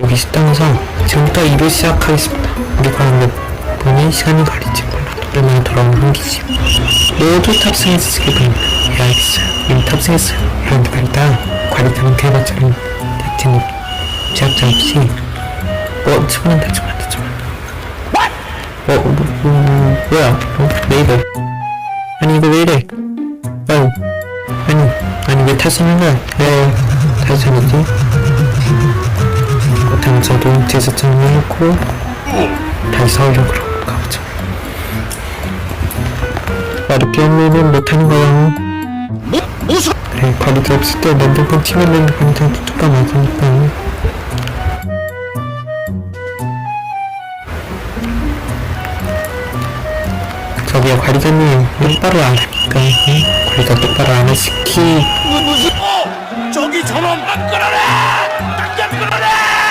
여기 식당에서 지금부터 일을 시작하겠습니다. 우리가 몇 분이 시간이 걸릴지 몰라도 오랜만에 돌아온 한기집. 모두 탑승했으길 바랍니다. 예, 알겠어요. 이미 탑승했어요. 그런데 일단 관리타는 개발자는 대체는 제약자 없이 어, 치고는 대충 안 되죠. 어, 뭐, 뭐, 뭐야? 어, 왜 이래? 아니, 이거 왜 이래? 아유, 아니, 아니, 왜 탈선한 거야? 왜 탈선했지? 저도 제스처럼 해놓고 다시 서울역으로 가보죠. 어렵게 하면은 못하는 거야. 그래, 거리도 없을 때 랜덤폰 치면은 항상 뚜뚜가 맞으니까. 저기요, 관리자님, 똑바로 안 하니까. 응? 관리가 똑바로 안 하시키. 무슨 어? 저기 저놈 안 끌어내!